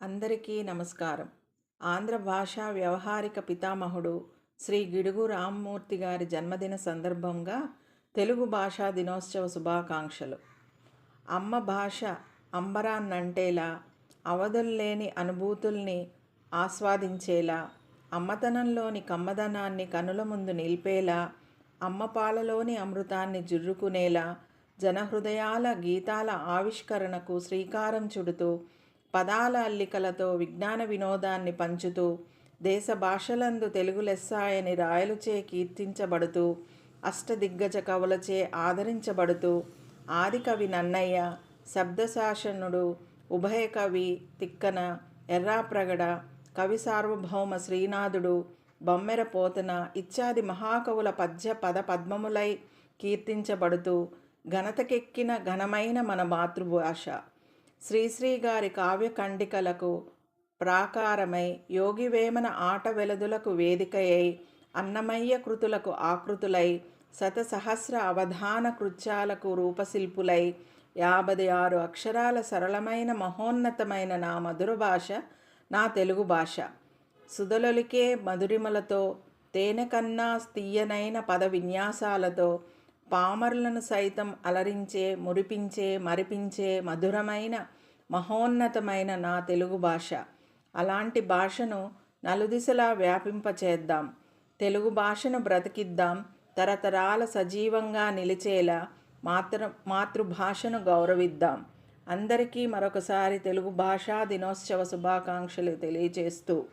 అందరికీ నమస్కారం. ఆంధ్ర భాషా వ్యవహారిక పితామహుడు శ్రీ గిడుగు రామ్మూర్తి గారి జన్మదిన సందర్భంగా తెలుగు భాషా దినోత్సవ శుభాకాంక్షలు. అమ్మ భాష అంబరాన్నంటేలా అవధుల్లేని అనుభూతుల్ని ఆస్వాదించేలా అమ్మతనంలోని కమ్మదనాన్ని కనుల ముందు నిలిపేలా అమ్మ పాలలోని అమృతాన్ని జుర్రుకునేలా జనహృదయాల గీతాల ఆవిష్కరణకు శ్రీకారం చుడుతూ పదాల అల్లికలతో విజ్ఞాన వినోదాన్ని పంచుతూ దేశ భాషలందు తెలుగు లెస్సాయని రాయలుచే కీర్తించబడుతూ అష్టదిగ్గజ కవులచే ఆదరించబడుతూ ఆదికవి నన్నయ్య శబ్దశాసనుడు ఉభయ కవి తిక్కన ఎర్రాప్రగడ కవి సార్వభౌమ శ్రీనాథుడు బొమ్మెర పోతన ఇత్యాది మహాకవుల పద్య పద పద్మములై కీర్తించబడుతూ ఘనతకెక్కిన ఘనమైన మన మాతృభాష. శ్రీశ్రీ గారి కావ్య ఖండికలకు ప్రాకారమై యోగివేమన ఆట వెలదులకు వేదికయై అన్నమయ్య కృతులకు ఆకృతులై శతసహస్ర అవధాన కృత్యాలకు రూపశిల్పులై యాభై ఆరు అక్షరాల సరళమైన మహోన్నతమైన నా మధుర భాష నా తెలుగు భాష. సుధలొలికే మధురిమలతో తేనె కన్నా తీయనైన పద విన్యాసాలతో పామరులను సైతం అలరించే మురిపించే మరిపించే మధురమైన మహోన్నతమైన నా తెలుగు భాష. అలాంటి భాషను నలుదిశలా వ్యాపింపచేద్దాం. తెలుగు భాషను బ్రతికిద్దాం. తరతరాల సజీవంగా నిలిచేలా మాతృ మాతృభాషను గౌరవిద్దాం. అందరికీ మరొకసారి తెలుగు భాషా దినోత్సవ శుభాకాంక్షలు తెలియజేస్తూ